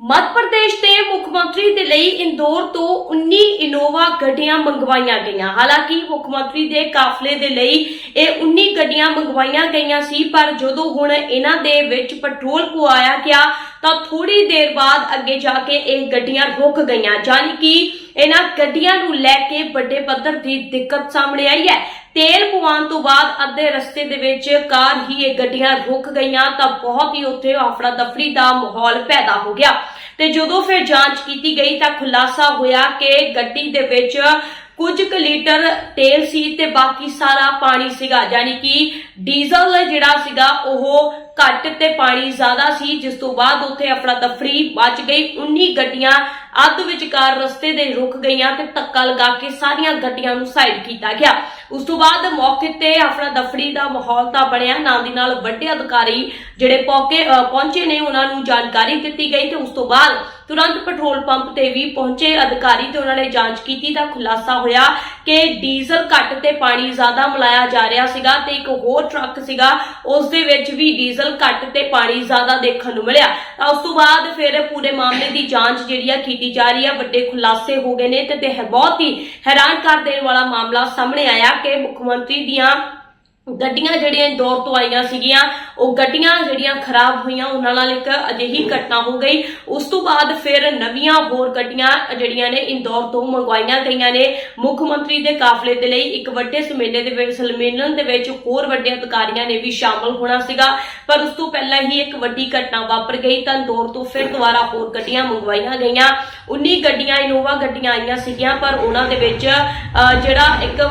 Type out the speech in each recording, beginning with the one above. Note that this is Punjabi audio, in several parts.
ਮੱਧ ਪ੍ਰਦੇਸ਼ ਦੇ ਮੁੱਖ ਮੰਤਰੀ ਦੇ ਲਈ ਇੰਦੌਰ ਤੋਂ 19 ਇਨੋਵਾ ਗੱਡੀਆਂ ਮੰਗਵਾਈਆਂ ਗਈਆਂ। ਹਾਲਾਂਕਿ ਮੁੱਖ ਮੰਤਰੀ ਦੇ ਕਾਫਲੇ ਦੇ ਲਈ ਇਹ 19 ਗੱਡੀਆਂ ਮੰਗਵਾਈਆਂ ਗਈਆਂ ਸੀ, ਪਰ ਜਦੋਂ ਹੁਣ ਇਹਨਾਂ ਦੇ ਵਿੱਚ ਪੈਟਰੋਲ ਪਵਾਇਆ ਗਿਆ, ਤਾਂ ਥੋੜੀ ਦੇਰ ਬਾਅਦ ਅੱਗੇ ਜਾ ਕੇ ਇਹ ਗੱਡੀਆਂ ਰੁਕ ਗਈਆਂ। ਯਾਨੀ ਕਿ ਇਹਨਾਂ ਗੱਡੀਆਂ ਨੂੰ ਲੈ ਕੇ ਵੱਡੇ ਪੱਧਰ ਦੀ ਦਿੱਕਤ ਸਾਹਮਣੇ ਆਈ ਹੈ। ਤੇਲ ਪਵਾਉਣ ਤੋਂ ਬਾਅਦ ਅੱਧੇ ਰਸਤੇ ਦੇ ਵਿੱਚ ਕਾਰ ਹੀ ਇਹ ਗੱਡੀਆਂ ਰੁਕ ਗਈਆਂ, ਤਾਂ ਬਹੁਤ ਹੀ ਉੱਥੇ ਆਫੜਾ ਦਫੜੀ ਦਾ ਮਾਹੌਲ ਪੈਦਾ ਹੋ ਗਿਆ। ਤੇ ਜਦੋਂ ਫਿਰ ਜਾਂਚ ਕੀਤੀ ਗਈ ਤਾਂ ਖੁਲਾਸਾ ਹੋਇਆ ਕਿ ਗੱਡੀ ਦੇ ਵਿੱਚ ਕੁਝ ਕੁ ਲੀਟਰ ਤੇਲ ਸੀ ਤੇ ਬਾਕੀ ਸਾਰਾ ਪਾਣੀ ਸੀਗਾ। ਯਾਨੀ ਕਿ ਡੀਜ਼ਲ ਜਿਹੜਾ ਸੀਗਾ, ਉਹ ਘੱਟ ਤੇ ਪਾਣੀ ਜ਼ਿਆਦਾ ਸੀ, ਜਿਸ ਤੋਂ ਬਾਅਦ ਉੱਥੇ ਅਫੜਾ ਤਫੜੀ ਬਚ ਗਈ। 19 ਗੱਡੀਆਂ ਅੱਧ ਵਿਚਕਾਰ ਰਸਤੇ ਦੇ ਰੁਕ ਗਈਆਂ ਤੇ ਧੱਕਾ ਲਗਾ ਕੇ ਸਾਰੀਆਂ ਗੱਡੀਆਂ ਨੂੰ ਸਾਈਡ ਕੀਤਾ ਗਿਆ। ਉਸ ਤੋਂ ਬਾਅਦ ਮੌਕੇ ਤੇ ਅਫੜਾ ਦਫੜੀ ਦਾ ਮਾਹੌਲ ਤਾਂ ਬਣਿਆ। ਨਾਲ ਦੀ ਨਾਲ ਵੱਡੇ ਅਧਿਕਾਰੀ ਜਿਹੜੇ ਪੌਕੇ ਪਹੁੰਚੇ ਨੇ, ਉਹਨਾਂ ਨੂੰ ਜਾਣਕਾਰੀ ਦਿੱਤੀ ਗਈ ਤੇ ਉਸ ਤੋਂ ਬਾਅਦ ਤੁਰੰਤ ਪੈਟਰੋਲ ਪੰਪ ਤੇ ਵੀ ਪਹੁੰਚੇ ਅਧਿਕਾਰੀ ਤੇ ਉਹਨਾਂ ਨੇ ਜਾਂਚ ਕੀਤੀ ਤਾਂ ਖੁਲਾਸਾ ਹੋਇਆ ਕਿ ਡੀਜ਼ਲ ਘੱਟ ਤੇ ਪਾਣੀ ਜ਼ਿਆਦਾ ਮਿਲਾਇਆ ਜਾ ਰਿਹਾ ਸੀਗਾ ਤੇ ਇੱਕ ਹੋਰ ਟਰੱਕ ਸੀਗਾ, ਉਸ ਦੇ ਵਿੱਚ ਵੀ ਡੀਜ਼ਲ ਘੱਟ ਤੇ ਪਾਣੀ ਜ਼ਿਆਦਾ ਦੇਖਣ ਨੂੰ ਮਿਲਿਆ। ਤਾਂ ਉਸ ਤੋਂ ਬਾਅਦ ਫਿਰ ਪੂਰੇ ਮਾਮਲੇ ਦੀ ਜਾਂਚ ਜਿਹੜੀ ਆ ਕੀਤੀ ਜਾ ਰਹੀ ਹੈ ਵੱਡੇ ਖੁਲਾਸੇ ਹੋ ਗਏ ਨੇ ਤੇ ਬਹੁਤ ਹੀ ਹੈਰਾਨ ਕਰ ਦੇਣ ਵਾਲਾ ਮਾਮਲਾ ਸਾਹਮਣੇ ਆਇਆ ਕਿ ਮੁੱਖ ਮੰਤਰੀ ਦੀਆਂ ਗੱਡੀਆਂ ਜਿਹੜੀਆਂ ਇੰਦੌਰ ਤੋਂ ਆਈਆਂ ਸੀਗੀਆਂ, ਉਹ ਗੱਡੀਆਂ ਜਿਹੜੀਆਂ ਖਰਾਬ ਹੋਈਆਂ, ਉਹਨਾਂ ਨਾਲ ਇੱਕ ਅਜਿਹੀ ਘਟਨਾ ਹੋ ਗਈ। ਉਸ ਤੋਂ ਬਾਅਦ ਫਿਰ ਨਵੀਆਂ ਹੋਰ ਗੱਡੀਆਂ ਜਿਹੜੀਆਂ ਨੇ ਇੰਦੌਰ ਤੋਂ ਮੰਗਵਾਈਆਂ ਗਈਆਂ ਨੇ। ਮੁੱਖ ਮੰਤਰੀ ਦੇ ਕਾਫਲੇ ਦੇ ਲਈ ਇੱਕ ਵੱਡੇ ਸਮੇਲੇ ਦੇ ਵਿੱਚ, ਸੰਮੇਲਨ ਦੇ ਵਿੱਚ ਹੋਰ ਵੱਡੇ ਅਧਿਕਾਰੀਆਂ ਨੇ ਵੀ ਸ਼ਾਮਲ ਹੋਣਾ ਸੀਗਾ। ਪਰ ਉਸ ਤੋਂ ਪਹਿਲਾਂ ਹੀ ਇੱਕ ਵੱਡੀ ਘਟਨਾ ਵਾਪਰ ਗਈ, ਤਾਂ ਇੰਦੌਰ ਤੋਂ ਫਿਰ ਦੁਬਾਰਾ ਹੋਰ ਗੱਡੀਆਂ ਮੰਗਵਾਈਆਂ ਗਈਆਂ। 19 ਗੱਡੀਆਂ, ਇਨੋਵਾ ਗੱਡੀਆਂ ਆਈਆਂ ਸੀਗੀਆਂ, ਪਰ ਉਹਨਾਂ ਦੇ ਵਿੱਚ ਜਿਹੜਾ ਇੱਕ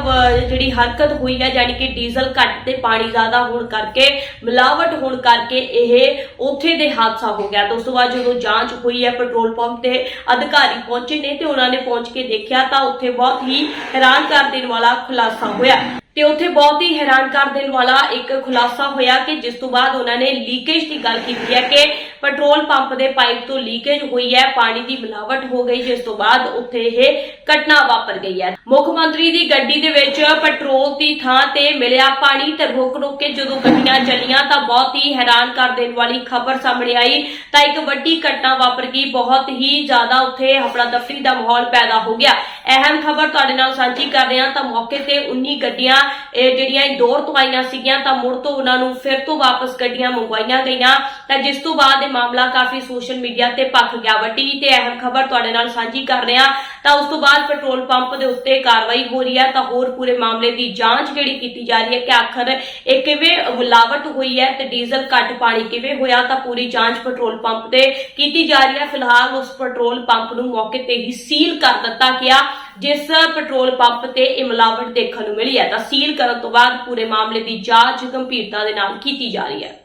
ਜਿਹੜੀ ਹਰਕਤ ਹੋਈ ਹੈ, ਯਾਨੀ ਕਿ ਡੀਜ਼ਲ ਘੱਟ ਤੇ ਪਾਣੀ ਜ਼ਿਆਦਾ ਹੋਣ ਕਰਕੇ, ਮਿਲਾਵਟ ਹੋਣ ਕਰਕੇ ਇਹ ਉੱਥੇ ਦੇ ਹਾਦਸਾ ਹੋ ਗਿਆ। ਤੇ ਉਸ ਤੋਂ ਬਾਅਦ ਜਦੋਂ ਜਾਂਚ ਹੋਈ ਹੈ, ਪੈਟਰੋਲ ਪੰਪ ਤੇ ਅਧਿਕਾਰੀ ਪਹੁੰਚੇ ਨੇ ਤੇ ਉਹਨਾਂ ਨੇ ਪਹੁੰਚ ਕੇ ਦੇਖਿਆ ਤਾਂ ਉੱਥੇ ਬਹੁਤ ਹੀ ਹੈਰਾਨ ਕਰ ਦੇਣ ਵਾਲਾ ਖੁਲਾਸਾ ਹੋਇਆ। ਤੇ ਉੱਥੇ ਬਹੁਤ ਹੀ ਹੈਰਾਨ ਕਰ ਦੇਣ ਵਾਲਾ ਇੱਕ ਖੁਲਾਸਾ ਹੋਇਆ ਕਿ ਜਿਸ ਤੋਂ ਬਾਅਦ ਉਹਨਾਂ ਨੇ ਲੀਕੇਜ ਦੀ ਗੱਲ ਕੀਤੀ ਹੈ ਕਿ ਪੈਟਰੋਲ ਪੰਪ ਦੇ ਪਾਈਪ ਤੋਂ ਲੀਕੇਜ ਹੋਈ ਹੈ, ਪਾਣੀ ਦੀ ਮਿਲਾਵਟ ਹੋ ਗਈ, ਜਿਸ ਤੋਂ ਬਾਅਦ ਉੱਥੇ ਇਹ ਘਟਨਾ ਵਾਪਰ ਗਈ ਹੈ। ਮੁੱਖ ਮੰਤਰੀ ਦੀ ਗੱਡੀ ਦੇ ਵਿੱਚ ਪੈਟਰੋਲ ਦੀ ਥਾਂ ਤੇ ਮਿਲਿਆ ਪਾਣੀ ਤੇ ਰੋਕ ਰੋਕ ਕੇ ਜਦੋਂ ਗੱਡੀਆਂ ਚੱਲੀਆਂ ਤਾਂ ਬਹੁਤ ਹੀ ਹੈਰਾਨ ਕਰ ਦੇਣ ਵਾਲੀ ਖਬਰ ਸਾਹਮਣੇ ਆਈ। ਤਾਂ ਇੱਕ ਵੱਡੀ ਘਟਨਾ ਵਾਪਰ ਗਈ, ਬਹੁਤ ਹੀ ਜ਼ਿਆਦਾ ਉੱਥੇ ਹਫੜਾ ਦਫੜੀ ਦਾ ਮਾਹੌਲ ਪੈਦਾ ਹੋ ਗਿਆ। ਅਹਿਮ ਖਬਰ ਤੁਹਾਡੇ ਨਾਲ ਸਾਂਝੀ ਕਰ ਰਹੇ ਹਾਂ ਤਾਂ ਮੌਕੇ ਤੇ 19 ਗੱਡੀਆਂ, ਇਹ ਜਿਹੜੀਆਂ ਇੰਦੌਰ ਤੋਂ ਆਈਆਂ ਸੀਗੀਆਂ ਤਾਂ ਮੁੜ ਤੋਂ ਉਹਨਾਂ ਨੂੰ ਫਿਰ ਤੋਂ ਵਾਪਸ ਗੱਡੀਆਂ ਮੰਗਵਾਈਆਂ ਗਈਆਂ। ਤਾਂ ਜਿਸ ਤੋਂ ਬਾਅਦ ਇਹ ਮਾਮਲਾ ਕਾਫੀ ਸੋਸ਼ਲ ਮੀਡੀਆ ਤੇ ਭਖ ਗਿਆ। ਵੱਡੀ ਤੇ ਅਹਿਮ ਖਬਰ ਤੁਹਾਡੇ ਨਾਲ ਸਾਂਝੀ ਕਰ ਰਹੇ ਹਾਂ। ਤਾਂ ਉਸ ਤੋਂ ਬਾਅਦ ਪੈਟਰੋਲ ਪੰਪ ਦੇ ਉੱਤੇ ਕਾਰਵਾਈ ਹੋ ਰਹੀ ਹੈ ਤਾਂ ਹੋਰ ਪੂਰੇ ਮਾਮਲੇ ਦੀ ਜਾਂਚ ਜਿਹੜੀ ਕੀਤੀ ਜਾ ਰਹੀ ਹੈ ਕਿ ਆਖਰ ਇਹ ਕਿਵੇਂ ਮਿਲਾਵਟ ਹੋਈ ਹੈ ਤੇ ਡੀਜ਼ਲ ਘੱਟ ਪਾਣੀ ਕਿਵੇਂ ਹੋਇਆ ਤਾਂ ਪੂਰੀ ਜਾਂਚ ਪੈਟਰੋਲ ਪੰਪ ਤੇ ਕੀਤੀ ਜਾ ਰਹੀ ਹੈ। ਫਿਲਹਾਲ ਉਸ ਪੈਟਰੋਲ ਪੰਪ ਨੂੰ ਮੌਕੇ ਤੇ ਹੀ ਸੀਲ ਕਰ ਦਿੱਤਾ ਗਿਆ, ਜਿਸ ਪੈਟਰੋਲ ਪੰਪ ਤੇ ਇਹ ਮਿਲਾਵਟ ਦੇਖਣ ਨੂੰ ਮਿਲੀ ਹੈ। ਤਾਂ ਸੀਲ ਕਰਨ ਤੋਂ ਬਾਅਦ ਪੂਰੇ ਮਾਮਲੇ ਦੀ ਜਾਂਚ ਗੰਭੀਰਤਾ ਦੇ ਨਾਲ ਕੀਤੀ ਜਾ ਰਹੀ ਹੈ।